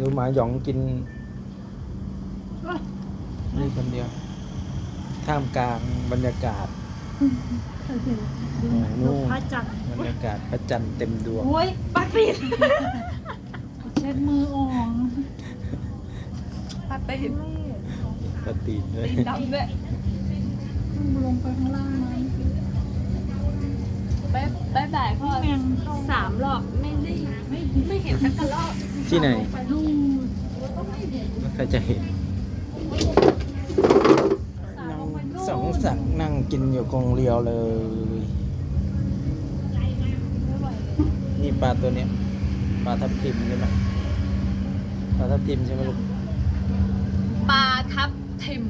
ดูหมาหยองกิน นี่คนเดียว ท่ามกลางบรรยากาศนู่นพระจันทร์บรรยากาศพระจันทร์เต็มดวงโอ้ยปากปิดเช็ดมืออ่องปาตีนปตีนด้วยตีนดำด้วยลงไปข้างล่างไหมบายบายบายพ่อแมงสามรอบไม่ได้ไม่ไม่เห็นสักกระรอบที่ไหน ไปนู่นไม่ใครจะเห็นนั่งสองสักนั่งกินอยู่กองเรียวเลย นี่ปลาตัวเนี้ยปลาทับทิมใช่ไหมปลาทับทิมใช่ไหมลูกปลาทับทิม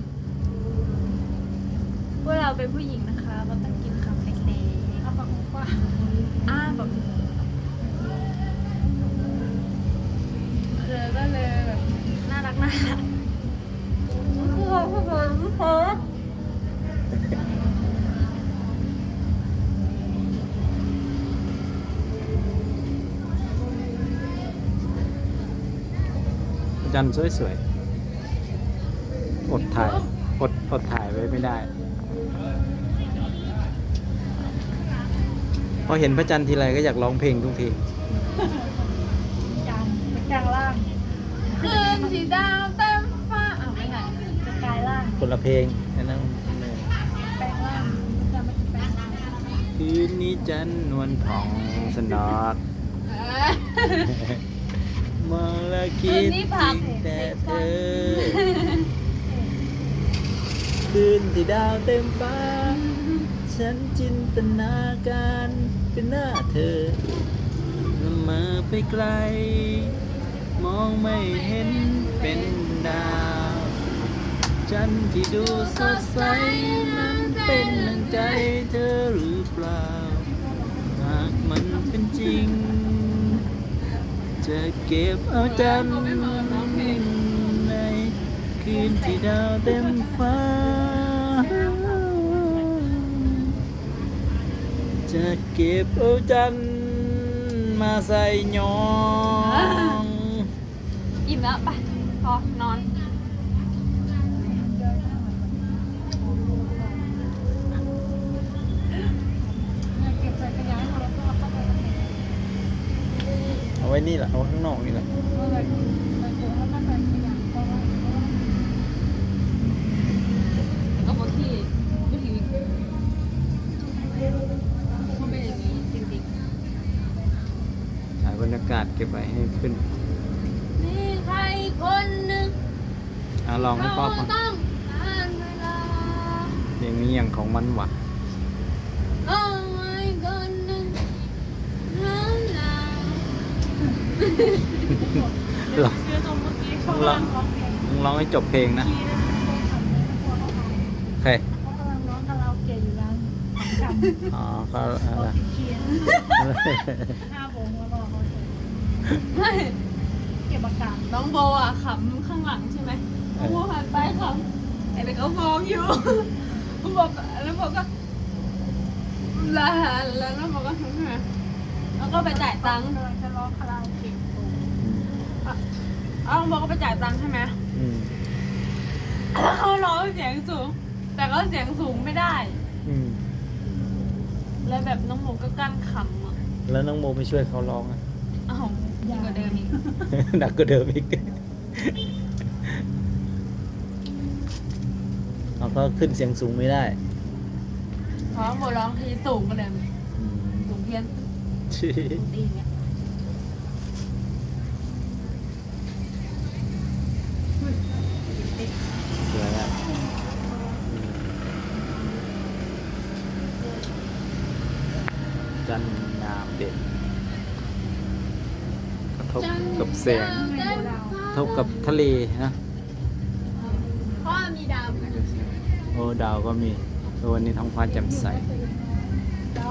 พวกเราเป็นผู้หญิงนะคะเราต้องกินคำเล็กเอาปากกว้างอ้าแบบเลยก็เลยแบบ จันทร์สวยๆ อดถ่าย อด อดถ่ายไว้ไม่ได้ พอเห็นพระจันทร์ทีไรก็อยากร้องเพลงทุกทีจานเป็นกลางล่างคืนที่ดาวเต็มฟ้าอ้าวไม่ใช่จะกลายล่างคนละเพลงอันนั่นแปลงล่างจะไม่แปลงล่างคืนนี้จันทร์นวลผ่องสนอดมองและ คิดถึงแต่เธอคืนที่ดาวเต็มฟ้า ฉันจินตนาการเป็นหน้าเธอละเมอไปไกล มองไม่เห็นเป็นดาว จันทร์ที่ดูสดใสนั้นเป็นดังใจเธอหรือเปล่าหากมันเป็นจริง จะ เก็บเอาจันในคืนที่ดาวเต็มฟ้า จะเก็บเอาจันมาใส่ยอง อิ่มแล้วไปพอนอน ว้นี่แหละเอาไว้ข้างนอกนี่แหละก็เลยใส่ถุงแล้วก็ใส่ขยะก็ไว้ก็บอกที่ไม่ถึงเขาเป็นอย่างนี้จริงถ่ายบรรยากาศเก็บไว้ให้ขึ้นๆนี่ใครคนหนึ่งอะลองให้พ่อฟังต้องการเวลาอย่างนี้อย่างของมันวะ เอา ลองเสื้อตัวเมื่อกี้เขากำลังร้องเพลงลองให้จบเพลงนะทีนั้นเขาทำใครเขากำลังร้องคาราโอเกะอยู่ร้านจำอ๋อเขาอะไรถเคียนห้าโมงแล้วรอเขาเสร็จไม่เก็บอากาศน้องโบอะขำข้างหลังใช่ไหมน้องโบหันไปขำไอ้เด็กก็มองอยู่บอกแล้วบอกก็ลาแล้วน้องบอกก็ทำไงแล้วก็ไปจ่ายตังค์กำลังจะร้องคาราโอเกะ เอ้าน้องบอกก็ไปจ่ายตังค์ใช่ไหมอืมแล้วเขาร้องเสียงสูง แต่ก็เสียงสูงไม่ได้ อืมแล้วแบบน้องโมก็กั้นขำอะแล้วน้องโมไม่ช่วยเขาร้องอะอ้าวยิ่งกว่าเดิมอีก หนักกว่าเดิมอีกเขาก็ขึ้นเสียงสูงไม่ได้เพราะโมร้องทีสูงกว่าเดิมสูงเพี้ยนชี้ตีนเนี่ย สวยอะ จันทร์งามเด่นกระทบกับแสงกระทบกับทะเลนะพ่อมีดาวไหมโอ้ดาวก็มีเออวันนี้ท้องฟ้าแจ่มใสเป็นยังไง